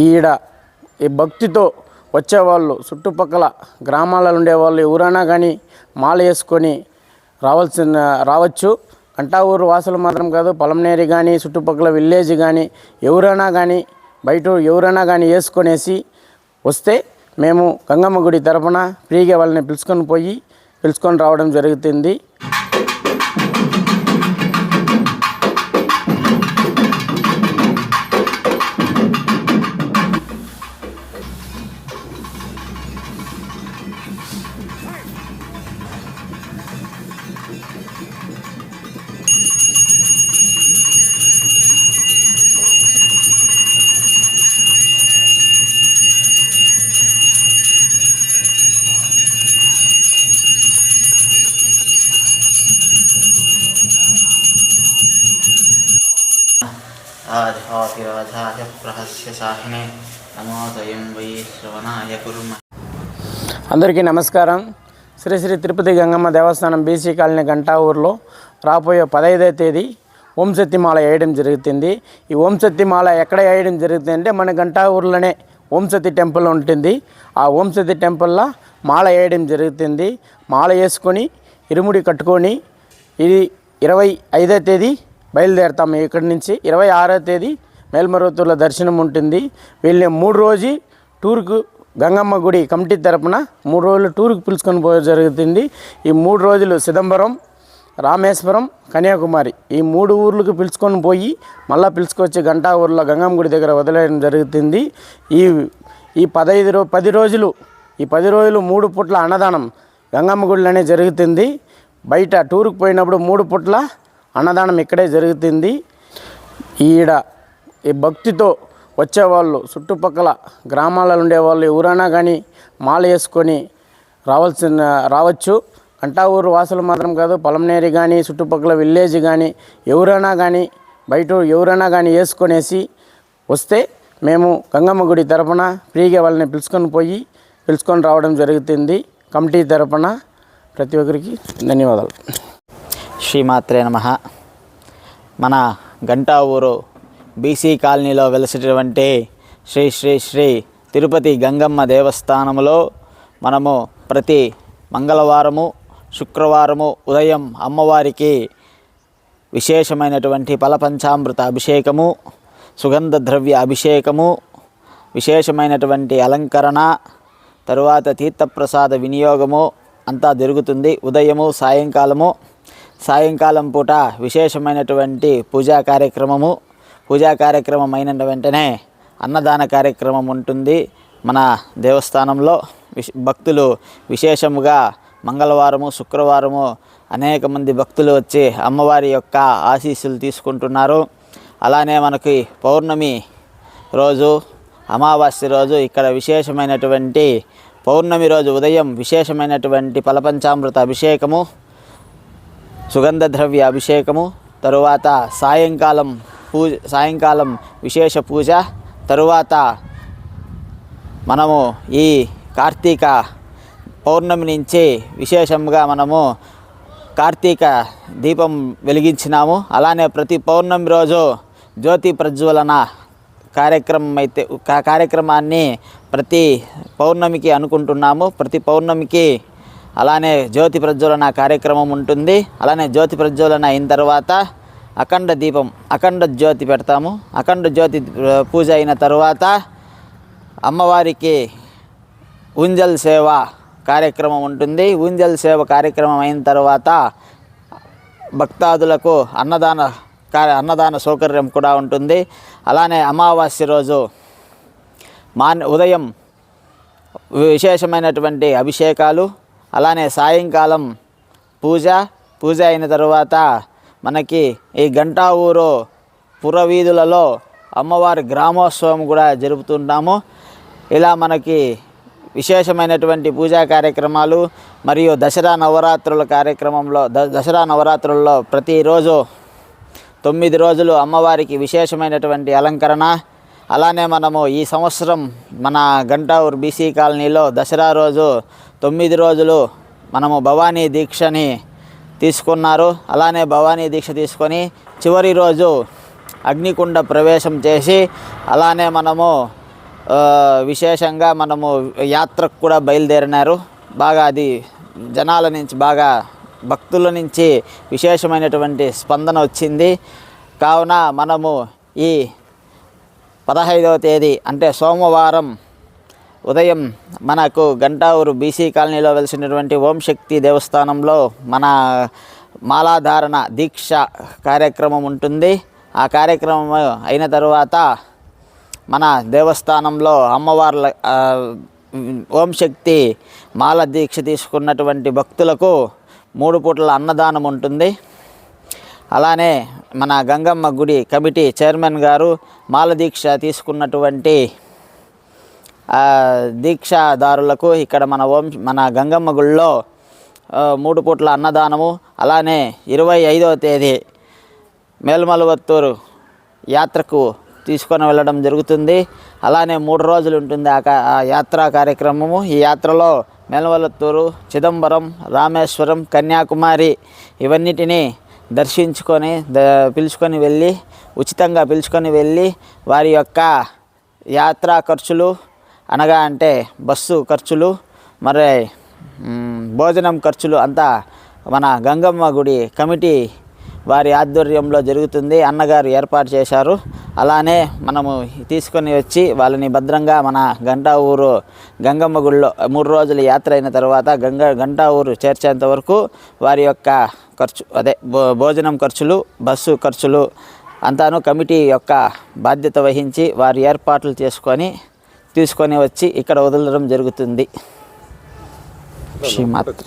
ఈడ ఈ భక్తితో వచ్చేవాళ్ళు చుట్టుపక్కల గ్రామాలలో ఉండేవాళ్ళు ఎవరైనా కానీ మాల వేసుకొని రావాల్సిన రావచ్చు. అంటా ఊరు వాసులు మాత్రం కాదు పొలంనేరి కానీ చుట్టుపక్కల విలేజ్ కానీ ఎవరైనా కానీ బయట ఎవరైనా కానీ వేసుకొనేసి వస్తే మేము గంగమ్మ గుడి తరపున ఫ్రీగా వాళ్ళని పిలుచుకొని పోయి పిలుచుకొని రావడం జరుగుతుంది. అందరికీ నమస్కారం. శ్రీ శ్రీ తిరుపతి గంగమ్మ దేవస్థానం బీసీ కాలనీ గంటా ఊర్లో రాబోయే పదహైదో తేదీ ఓంశక్తిమాల వేయడం జరుగుతుంది. ఈ ఓంశక్తిమాల ఎక్కడ వేయడం జరుగుతుంది అంటే మన గంటా ఊర్లోనే ఓంశక్తి టెంపుల్ ఉంటుంది. ఆ ఓంశక్తి టెంపుల్లో మాల వేయడం జరుగుతుంది. మాల వేసుకొని ఇరుముడి కట్టుకొని ఇది ఇరవై ఐదో తేదీ బయలుదేరుతాము ఇక్కడి నుంచి ఇరవై ఆరో తేదీ మేల్మరువతూరులో దర్శనం ఉంటుంది. వీళ్ళని మూడు రోజు టూర్కు గంగమ్మ గుడి కమిటీ తరపున మూడు రోజులు టూర్కి పిలుచుకొని పోయే జరుగుతుంది. ఈ మూడు రోజులు సిదంబరం రామేశ్వరం కన్యాకుమారి ఈ మూడు ఊర్లకు పిలుచుకొని పోయి మళ్ళీ పిలుచుకొచ్చి గంటా ఊర్లో గంగమ్మ గుడి దగ్గర వదిలేయడం జరుగుతుంది. ఈ ఈ పదహైదు రో పది రోజులు ఈ పది రోజులు మూడు పుట్ల అన్నదానం గంగమ్మ గుడిలోనే జరుగుతుంది. బయట టూర్కి పోయినప్పుడు మూడు పుట్ల అన్నదానం ఇక్కడే జరుగుతుంది. ఈడ ఈ భక్తితో వచ్చేవాళ్ళు చుట్టుపక్కల గ్రామాలలో ఉండేవాళ్ళు ఎవరైనా కానీ మాల వేసుకొని రావాల్సిన రావచ్చు. అంటా ఊరు వాసులు మాత్రం కాదు పొలంనేరి కానీ చుట్టుపక్కల విలేజ్ కానీ ఎవరైనా కానీ బయట ఎవరైనా కానీ వేసుకొనేసి వస్తే మేము గంగమ్మ గుడి తరపున ఫ్రీగా వాళ్ళని పిలుచుకొని పోయి పిలుచుకొని రావడం జరుగుతుంది. కమిటీ తరపున ప్రతి ఒక్కరికి ధన్యవాదాలు. శ్రీమాత్రే నమ. మన గంటా ఊరు బీసీ కాలనీలో వెలసినటువంటి శ్రీ శ్రీ శ్రీ తిరుపతి గంగమ్మ దేవస్థానములో మనము ప్రతి మంగళవారము శుక్రవారము ఉదయం అమ్మవారికి విశేషమైనటువంటి ఫలపంచామృత అభిషేకము సుగంధ ద్రవ్య అభిషేకము విశేషమైనటువంటి అలంకరణ తరువాత తీర్థప్రసాద వినియోగము అంతా జరుగుతుంది ఉదయము సాయంకాలము. సాయంకాలం పూట విశేషమైనటువంటి పూజా కార్యక్రమము. పూజా కార్యక్రమం అయిన వెంటనే అన్నదాన కార్యక్రమం ఉంటుంది. మన దేవస్థానంలో విశ్ భక్తులు విశేషముగా మంగళవారము శుక్రవారము అనేక మంది భక్తులు వచ్చి అమ్మవారి యొక్క ఆశీస్సులు తీసుకుంటున్నారు. అలానే మనకి పౌర్ణమి రోజు అమావాస్య రోజు ఇక్కడ విశేషమైనటువంటి పౌర్ణమి రోజు ఉదయం విశేషమైనటువంటి ఫలపంచామృత అభిషేకము సుగంధ ద్రవ్య అభిషేకము తరువాత సాయంకాలం పూజ సాయంకాలం విశేష పూజ తరువాత మనము ఈ కార్తీక పౌర్ణమి నుంచి విశేషంగా మనము కార్తీక దీపం వెలిగించినాము. అలానే ప్రతి పౌర్ణమి రోజు జ్యోతి ప్రజ్వలన కార్యక్రమం అయితే కార్యక్రమాన్ని ప్రతి పౌర్ణమికి అనుకుంటున్నాము. ప్రతి పౌర్ణమికి అలానే జ్యోతి ప్రజ్వలన కార్యక్రమం ఉంటుంది. అలానే జ్యోతి ప్రజ్వలన అయిన తర్వాత అఖండ దీపం అఖండ జ్యోతి పెడతాము. అఖండ జ్యోతి పూజ అయిన తరువాత అమ్మవారికి ఊంజల్ సేవ కార్యక్రమం ఉంటుంది. ఊంజల్ సేవ కార్యక్రమం అయిన తర్వాత భక్తాదులకు అన్నదాన కార్య అన్నదాన సౌకర్యం కూడా ఉంటుంది. అలానే అమావాస్య రోజు మాన్ ఉదయం విశేషమైనటువంటి అభిషేకాలు అలానే సాయంకాలం పూజ పూజ అయిన తర్వాత మనకి ఈ గంటా ఊరు పురవీధులలో అమ్మవారి గ్రామోత్సవం కూడా జరుపుతుంటాము. ఇలా మనకి విశేషమైనటువంటి పూజా కార్యక్రమాలు మరియు దసరా నవరాత్రుల కార్యక్రమంలో ద దసరా నవరాత్రుల్లో ప్రతిరోజు తొమ్మిది రోజులు అమ్మవారికి విశేషమైనటువంటి అలంకరణ. అలానే మనము ఈ సంవత్సరం మన గంటావూరు బీసీ కాలనీలో దసరా రోజు తొమ్మిది రోజులు మనము భవానీ దీక్షని తీసుకున్నారు. అలానే భవానీ దీక్ష తీసుకొని చివరి రోజు అగ్నికుండ ప్రవేశం చేసి అలానే మనము విశేషంగా మనము యాత్రకు కూడా బయలుదేరినారు. బాగా అది జనాల నుంచి బాగా భక్తుల నుంచి విశేషమైనటువంటి స్పందన వచ్చింది. కావున మనము ఈ పదహైదవ తేదీ అంటే సోమవారం ఉదయం మనకు గంటావూరు బీసీ కాలనీలో వెలిసినటువంటి ఓం శక్తి దేవస్థానంలో మన మాలాధారణ దీక్ష కార్యక్రమం ఉంటుంది. ఆ కార్యక్రమం అయిన తర్వాత మన దేవస్థానంలో అమ్మవార్ల ఓంశక్తి ఓం శక్తి మాల దీక్ష తీసుకున్నటువంటి భక్తులకు మూడు పూటల అన్నదానం ఉంటుంది. అలానే మన గంగమ్మ గుడి కమిటీ చైర్మన్ గారు మాల దీక్ష తీసుకున్నటువంటి దీక్షాదారులకు ఇక్కడ మన ఓం మన గంగమ్మ గుళ్ళో మూడు పూట్ల అన్నదానము అలానే ఇరవై ఐదవ తేదీ మేల్మలవత్తూరు యాత్రకు తీసుకొని వెళ్ళడం జరుగుతుంది. అలానే మూడు రోజులు ఉంటుంది ఆ ఆ యాత్రా కార్యక్రమము. ఈ యాత్రలో మేల్మలత్తూరు చిదంబరం రామేశ్వరం కన్యాకుమారి ఇవన్నిటిని దర్శించుకొని ద పిలుచుకొని వెళ్ళి ఉచితంగా పిలుచుకొని వెళ్ళి వారి యొక్క యాత్రా ఖర్చులు అనగా అంటే బస్సు ఖర్చులు మరి భోజనం ఖర్చులు అంతా మన గంగమ్మ గుడి కమిటీ వారి ఆధ్వర్యంలో జరుగుతుంది. అన్నగారు ఏర్పాటు చేశారు. అలానే మనము తీసుకొని వచ్చి వాళ్ళని భద్రంగా మన గంటా ఊరు గంగమ్మ గుడిలో మూడు రోజులు యాత్ర అయిన తర్వాత గంగ గంటా ఊరు చేర్చేంత వరకు వారి యొక్క ఖర్చు అదే భో భోజనం ఖర్చులు బస్సు ఖర్చులు అంతాను కమిటీ యొక్క బాధ్యత వహించి వారి ఏర్పాట్లు చేసుకొని తీసుకొని వచ్చి ఇక్కడ వదలడం జరుగుతుంది. శ్రీమాత్ర